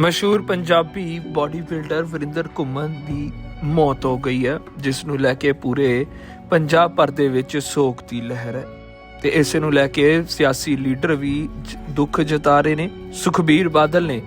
ਮਸ਼ਹੂਰ Punjabi body builder Varinder ਘੁੰਮਣ ਦੀ ਮੌਤ ਹੋ ਗਈ ਹੈ ਜਿਸ ਨੂੰ ਲੈ ਕੇ ਪੂਰੇ ਪੰਜਾਬ ਭਰ ਦੇ ਵਿੱਚ ਸੋਗ ਦੀ ਲਹਿਰ ਹੈ। ਤੇ ਇਸ ਨੂੰ ਲੈ ਕੇ ਸਿਆਸੀ ਲੀਡਰ ਵੀ ਦੁੱਖ ਜਤਾ ਰਹੇ ਨੇ। ਸੁਖਬੀਰ ਬਾਦਲ ਨੇ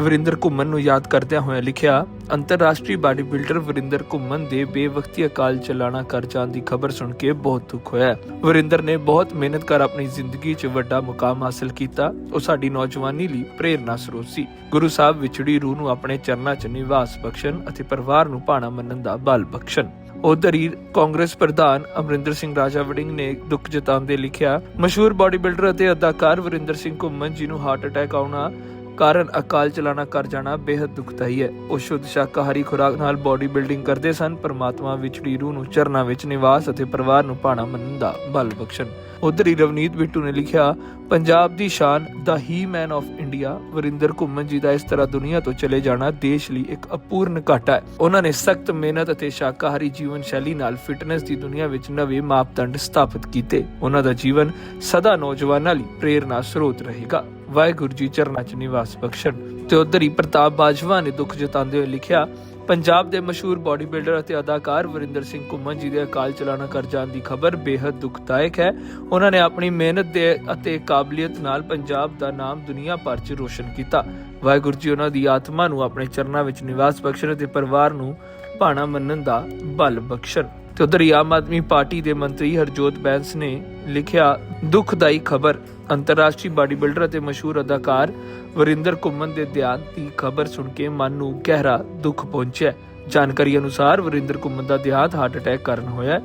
ਵਰਿੰਦਰ ਘੁੰਮਣ ਨੂੰ ਯਾਦ ਕਰਦਿਆਂ ਹੋਇਆ ਲਿਖਿਆ ਅੰਤਰਰਾਸ਼ਟਰੀ ਬਾਡੀ ਬਿਲਡਰ ਵਰਿੰਦਰ ਘੁੰਮਣ ਦੇ ਬੇਵਕਤੀ ਅਕਾਲ ਚਲਾਣਾ ਕਰ ਜਾਣ ਦੀ ਖਬਰ ਸੁਣ ਕੇ ਬਹੁਤ ਦੁੱਖ ਹੋਇਆ। ਵਰਿੰਦਰ ਨੇ ਬਹੁਤ ਮਿਹਨਤ ਕਰ ਆਪਣੀ ਜ਼ਿੰਦਗੀ 'ਚ ਵੱਡਾ ਮੁਕਾਮ ਹਾਸਲ ਕੀਤਾ। ਉਹ ਸਾਡੀ ਨੌਜਵਾਨੀ ਲਈ ਪ੍ਰੇਰਨਾ ਸਰੋਤ ਸੀ। ਗੁਰੂ ਸਾਹਿਬ ਵਿਛੜੀ ਰੂਹ ਨੂੰ ਆਪਣੇ ਚਰਨਾਂ 'ਚ ਨਿਵਾਸ ਬਖਸ਼ਣ ਅਤੇ ਪਰਿਵਾਰ ਨੂੰ ਭਾਣਾ ਮੰਨਣ ਦਾ ਬਲ ਬਖਸ਼ਣ। ਉਧਰ ਹੀ ਕਾਂਗਰਸ ਪ੍ਰਧਾਨ ਅਮਰਿੰਦਰ ਸਿੰਘ ਰਾਜਾ ਵੜਿੰਗ ਨੇ ਦੁੱਖ ਜਤਾਉਂਦੇ ਲਿਖਿਆ, ਮਸ਼ਹੂਰ ਬਾਡੀ ਬਿਲਡਰ ਅਤੇ ਅਦਾਕਾਰ ਵਰਿੰਦਰ ਸਿੰਘ ਘੁੰਮਣ ਜੀ ਨੂੰ ਹਾਰਟ ਅਟੈਕ ਆਉਣਾ ਕਾਰਨ ਅਕਾਲ ਚਲਾਣਾ ਕਰ ਜਾਣਾ ਬੇहद ਦੁਖਦਾਈ ਹੈ। ਉਹ ਸ਼ੁੱਧ ਸ਼ਾਕਾਹਾਰੀ ਖੁਰਾਕ ਨਾਲ ਬਾਡੀ ਬਿਲਡਿੰਗ ਕਰਦੇ ਸਨ। ਪਰਮਾਤਮਾ ਵਿਚੜੀ ਰੂਹ ਨੂੰ ਚਰਨਾਂ ਵਿੱਚ ਨਿਵਾਸ ਅਤੇ ਪਰਿਵਾਰ ਨੂੰ ਭਾਣਾ ਮੰਨਣ ਦਾ ਬਲ ਬਖਸ਼ਣ। ਉਧਰ ਹੀ ਰਵਨੀਤ ਬਿੱਟੂ ਨੇ ਲਿਖਿਆ, ਪੰਜਾਬ ਦੀ ਸ਼ਾਨ ਦਾ ਹੀ man of India Varinder Ghuman ji ਦਾ ਇਸ ਤਰ੍ਹਾਂ ਦੁਨੀਆ ਤੋਂ ਚਲੇ ਜਾਣਾ ਦੇਸ਼ ਲਈ ਇੱਕ ਅਪੂਰਨ ਘਾਟਾ ਹੈ। ਉਹਨਾਂ ਨੇ ਸਖਤ ਮਿਹਨਤ ਅਤੇ ਸ਼ਾਕਾਹਾਰੀ ਜੀਵਨ ਸ਼ੈਲੀ ਨਾਲ ਫਿਟਨੈਸ ਦੀ ਦੁਨੀਆ ਵਿੱਚ ਨਵੇਂ ਮਾਪਦੰਡ ਸਥਾਪਿਤ ਕੀਤੇ। ਉਹਨਾਂ ਦਾ ਜੀਵਨ ਸਦਾ ਨੌਜਵਾਨਾਂ ਲਈ ਪ੍ਰੇਰਨਾ ਸਰੋਤ ਰਹੇਗਾ। ਵਾਹਿਗੁਰੂ ਜੀ ਚਰਨਾਂ 'ਚ ਨਿਵਾਸ ਬਖਸ਼ਣ। ਤੇ ਉਧਰ ਹੀ ਪ੍ਰਤਾਪ ਬਾਜਵਾ ਨੇ ਦੁੱਖ ਜਤਾਉਂਦੇ ਹੋਏ ਲਿਖਿਆ, ਪੰਜਾਬ ਦੇ ਮਸ਼ਹੂਰ ਬਾਡੀ ਬਿਲਡਰ ਅਤੇ ਅਦਾਕਾਰ ਵਰਿੰਦਰ ਸਿੰਘ ਘੁੰਮਣ ਜੀ ਦੇ ਅਕਾਲ ਚਲਾਣਾ ਕਰ ਜਾਣ ਦੀ ਖਬਰ ਬੇहद ਦੁਖਦਾਇਕ ਹੈ। ਉਹਨਾਂ ਨੇ ਆਪਣੀ ਮਿਹਨਤ ਦੇ ਅਤੇ ਕਾਬਲੀਅਤ ਨਾਲ ਪੰਜਾਬ ਦਾ ਨਾਮ ਦੁਨੀਆ ਭਰ 'ਚ ਰੋਸ਼ਨ ਕੀਤਾ। ਵਾਹਿਗੁਰੂ ਜੀ ਉਹਨਾਂ ਦੀ ਆਤਮਾ ਨੂੰ ਆਪਣੇ ਚਰਨਾਂ ਵਿੱਚ ਨਿਵਾਸ ਬਖਸ਼ਣ ਅਤੇ ਪਰਿਵਾਰ ਨੂੰ ਭਾਣਾ ਮੰਨਣ ਦਾ ਬਲ ਬਖਸ਼ਣ। ਤੇ ਉਧਰ ਹੀ ਆਮ ਆਦਮੀ ਪਾਰਟੀ ਦੇ ਮੰਤਰੀ ਹਰਜੋਤ ਬੈਂਸ ਨੇ ਲਿਖਿਆ, ਦੁਖਦਾਈ ਖਬਰ, ਅੰਤਰਰਾਸ਼ਟਰੀ ਬਾਡੀ ਬਿਲਡਰ ਅਤੇ ਮਸ਼ਹੂਰ ਅਦਾਕਾਰ ਵਰਿੰਦਰ ਘੁੰਮਣ ਦੇ ਦਿਆਂਤ ਦੀ ਖਬਰ ਸੁਣ ਕੇ ਮਨ ਨੂੰ ਗਹਿਰਾ ਦੁੱਖ ਪਹੁੰਚਿਆ ਜਾਣਕਾਰੀ ਅਨੁਸਾਰ ਵਰਿੰਦਰ ਘੁੰਮਣ ਦਾ ਦਿਆਂਤ ਹਾਰਟ ਅਟੈਕ ਕਾਰਨ ਹੋਇਆ ਹੈ।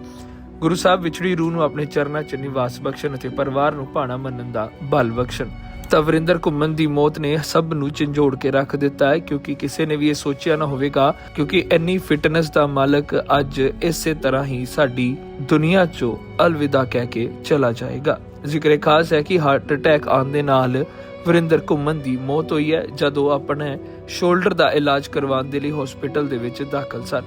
ਗੁਰੂ ਸਾਹਿਬ ਵਿਛੜੀ ਰੂਹ ਨੂੰ ਆਪਣੇ ਚਰਨਾਂ 'ਚ ਨਿਵਾਸ ਬਖਸ਼ਣ ਅਤੇ ਪਰਿਵਾਰ ਨੂੰ ਭਾਣਾ ਮੰਨਣ ਦਾ ਬਲ ਬਖਸ਼ਣ ਤਾਂ ਘੁੰਮਣ ਦੀ ਮੌਤ ਨੇ ਸਭ ਨੂੰ ਝੰਜੋੜ ਕੇ ਰੱਖ ਦਿੱਤਾ ਹੈ, ਕਿਉਂਕਿ ਕਿਸੇ ਨੇ ਵੀ ਇਹ ਸੋਚਿਆ ਨਾ ਹੋਵੇਗਾ, ਕਿਉਂਕਿ ਇੰਨੀ ਫਿਟਨੈਸ ਦਾ ਮਾਲਕ ਅੱਜ ਇਸੇ ਤਰ੍ਹਾਂ ਹੀ ਸਾਡੀ ਦੁਨੀਆ 'ਚੋਂ ਅਲਵਿਦਾ ਕਹਿ ਕੇ ਚਲਾ ਜਾਏਗਾ। ਜ਼ਿਕਰ ਖਾਸ ਹੈ ਕਿ ਹਾਰਟ ਅਟੈਕ ਆਉਣ ਦੇ ਨਾਲ ਵਰਿੰਦਰ ਘੁੰਮਣ ਦੀ ਮੌਤ ਹੋਈ ਹੈ, ਜਦੋਂ ਆਪਣੇ ਸ਼ੋਲਡਰ ਦਾ ਇਲਾਜ ਕਰਵਾਉਣ ਦੇ ਲਈ ਹਸਪੀਟਲ ਦੇ ਵਿੱਚ ਦਾਖਲ ਸਨ।